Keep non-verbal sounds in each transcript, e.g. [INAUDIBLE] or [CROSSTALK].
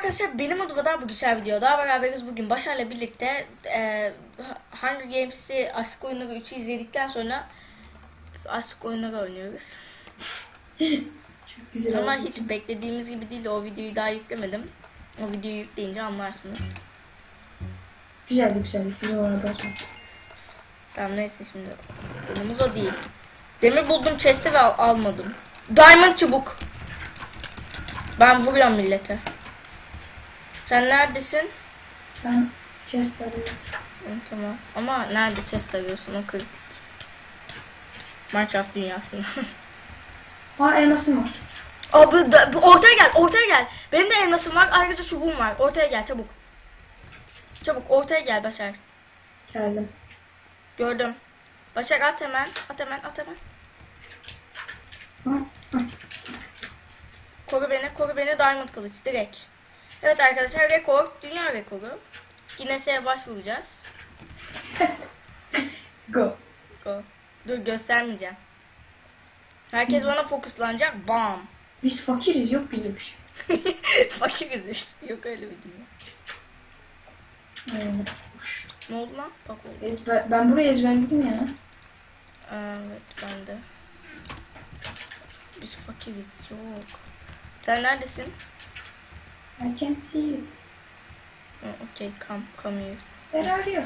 arkadaşlar benim adım kadar bu güzel video. Daha beraberiz bugün Başar'la birlikte e, Hunger Games'i Aşk Oyunları 3'ü izledikten sonra Aşk Oyunları oynuyoruz. Çok güzel Ama hiç beklediğimiz gibi değil. O videoyu daha yüklemedim. O videoyu yükleyince anlarsınız. Güzeldi güzeldi. Siz ona bakın. Tamam neyse şimdi. Konumuz o değil. Demir buldum chest'i ve al- almadım. Diamond çubuk. Ben vuruyorum millete. Sen neredesin? Ben chest arıyorum. Tamam. Ama nerede chest arıyorsun o kritik. Minecraft dünyasında. [LAUGHS] Aa elmasım var. Abi da- bu- ortaya gel, ortaya gel. Benim de elmasım var, ayrıca çubuğum var. Ortaya gel çabuk. Çabuk ortaya gel Başar. Geldim. Gördüm. Başar at hemen, at hemen, at hemen. Koru beni, koru beni Diamond kılıç direkt. Evet arkadaşlar rekor, dünya rekoru. Guinness'e başvuracağız. [LAUGHS] Go. Go. Dur göstermeyeceğim. Herkes bana fokuslanacak. Bam. Biz fakiriz yok bize bir şey. [LAUGHS] Fakiriz biz. Yok öyle bir dünya. Ne oldu lan? Bak oldu. Ezber, ben buraya ezberledim ya. Evet ben de. Biz fakiriz yok. Sen neredesin? I can see you. Oh, okay, come, come here. Where are you?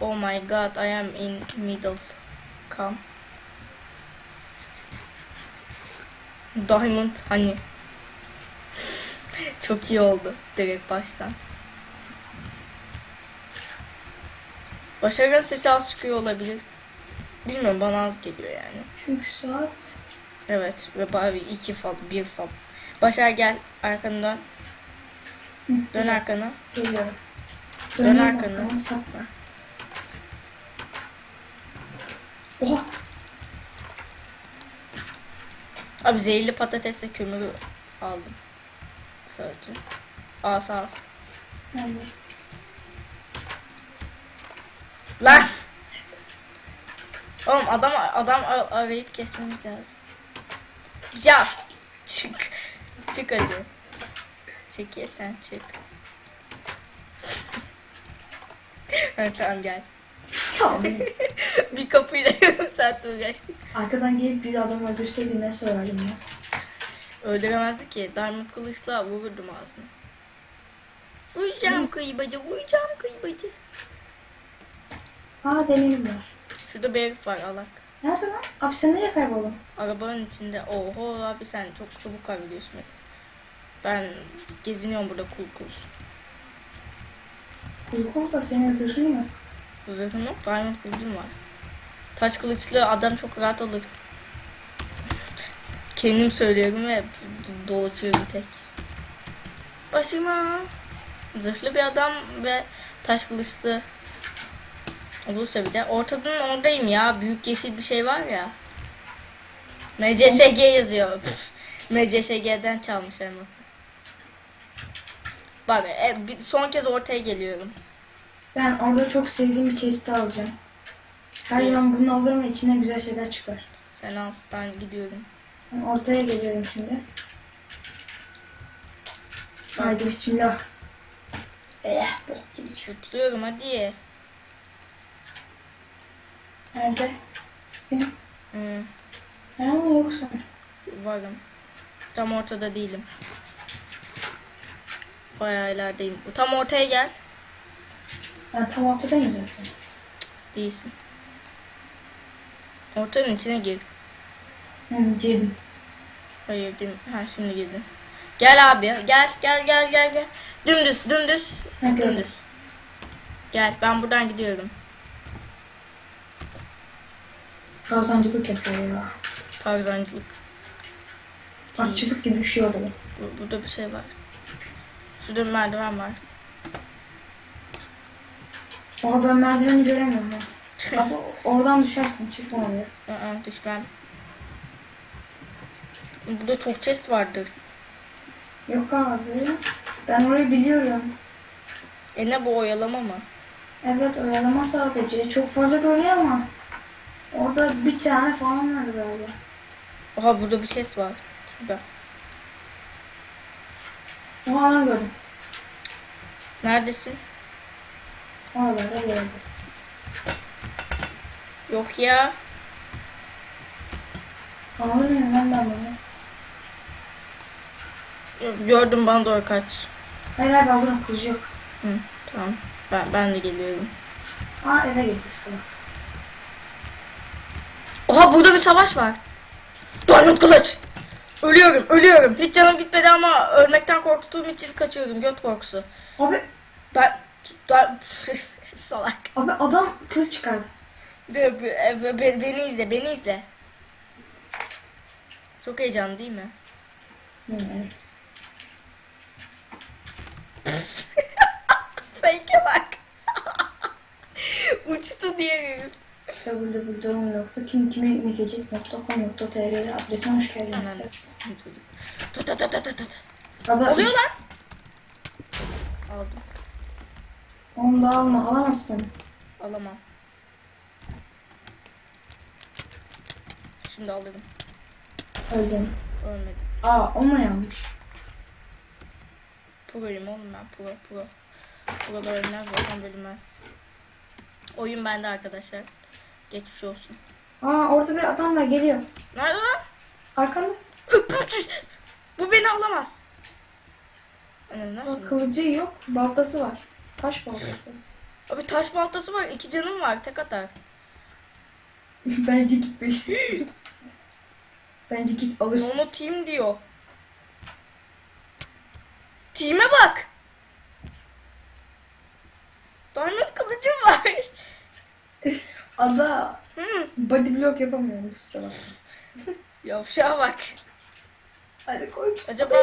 Oh my god, I am in middle. Come. Diamond hani. [LAUGHS] Çok iyi oldu direkt baştan. Başarılı sesi az çıkıyor olabilir. Bilmiyorum bana az geliyor yani. Çünkü saat. Evet ve bari iki fal, bir fal. Başar gel arkanı dön. Dön arkana. Geliyorum. Dön Dönüyorum arkana. arkama, sap. Oha. Abi zehirli patatesle kömürü aldım. Sadece. Aa sağ ol. Nerede? Lan! Oğlum adam adam ar- arayıp kesmemiz lazım. Ya çık. Çık hadi. Çekil sen çık. [LAUGHS] ha, tamam gel. Tamam. [LAUGHS] Bir kapıyla yarım saat uğraştık. Arkadan gelip bizi adam öldürseydi ne sorardım ya. Öldüremezdi ki. Diamond kılıçla vururdum ağzına. Vuracağım kıybacı, vuracağım kıybacı. Aa demirim var. Şurada bir herif var alak. Nerede lan? Abi sen nereye kayboldun? Arabanın içinde. Oho abi sen çok çabuk kaybediyorsun. Ben geziniyorum burada kul kul. Kul da senin zırhın yok. Zırhım yok. Diamond kılıcım var. Taş kılıçlı adam çok rahat alır. [LAUGHS] Kendim söylüyorum ve dolaşıyorum tek. Başıma. Zırhlı bir adam ve taş kılıçlı olursa bir de. Ortadan oradayım ya. Büyük yeşil bir şey var ya. MCSG yazıyor. [LAUGHS] MCSG'den çalmış hemen. Bak e, bir- son kez ortaya geliyorum. Ben orada çok sevdiğim bir chest'i alacağım. Her zaman bunu alırım ve içinden güzel şeyler çıkar. Sen al ben gidiyorum. Ben ortaya geliyorum şimdi. Haydi bismillah. Eh, bok gibi çık. Zıplıyorum hadi. Nerede? Sen? Ben ama yoksun. varım. Tam ortada değilim. Bayağı ilerideyim. Tam ortaya gel. Ben tam ortadayım zaten. Değilsin. Ortanın içine gir. Hı, girdim. Hayır girme. Ha şimdi girdin. Gel abi. Gel gel gel gel gel. Dümdüz dümdüz. Ha, gördüm. Dümdüz. Gel ben buradan gidiyorum. Trabzancılık yapıyor ya. Tarzancılık. Atçılık gibi bir şey oluyor. Bu- Burada bir şey var. Şurada bir merdiven var. Ama ben merdiveni göremiyorum ya. [LAUGHS] Abi oradan düşersin çıkma oraya. Aa, düşmem. Burada çok chest vardır. Yok abi. Ben orayı biliyorum. E ne bu oyalama mı? Evet oyalama sadece. Çok fazla görünüyor ama. Orada bir tane falan var galiba. Oha burada bir chest var. Şurada. Oha ben gördüm. Neredesin? Oralarda bir yerde. Yok ya. Anlamıyorum ben de anlamıyorum. Gördüm bana doğru kaç. Hayır hayır ben buranın kılıcı yok. Hı, tamam. Ben, ben de geliyorum. Aa eve gitti sıra. Oha burada bir savaş var. Diamond kılıç. Ölüyorum, ölüyorum. Hiç canım gitmedi ama ölmekten korktuğum için kaçıyorum. Göt korkusu. Abi, Da, da, [LAUGHS] salak. abi adam kılıç çıkardı. Be- be- be- be- Beni izle, beni izle. Çok heyecanlı değil mi? Evet. [LAUGHS] Fake'e bak. [LAUGHS] Uçtu diye herif. www.kimkime.com.tr adresine hoş geldiniz. Tut tut tut tut tut. Oluyor lan. Aldım. Onu da alma, alamazsın. Alamam. Şimdi alırım. Öldüm. Ölmedim. Aa, o mu yanlış? Pro'yum oğlum ben pro pro. Pro'da ölmez bakan bölünmez. Oyun bende arkadaşlar. Geçmiş olsun. Aa, orada bir adam var, geliyor. Nerede lan? Arkanda. Bu beni alamaz. Aa, mı? kılıcı yok, baltası var. Taş baltası. [LAUGHS] Abi taş baltası var. iki canım var. Tek atar. [LAUGHS] Bence git bir şey. Bence git alırsın. Onu team diyor. Team'e bak. Diamond kılıcım var. Ada Hı. body block yapamıyorum kusura bakma. Yavşağa bak. Hadi koy. Acaba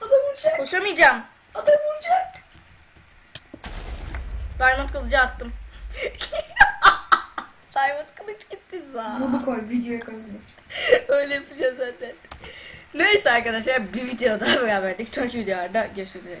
Adam vuracak. koşamayacağım. Adam vuracak. Diamond kılıcı attım. [LAUGHS] Diamond kılıç gitti za. Bunu koy videoya koy. bunu. Öyle yapacağız zaten. Neyse arkadaşlar bir videoda beraberdik. Sonraki videolarda görüşürüz.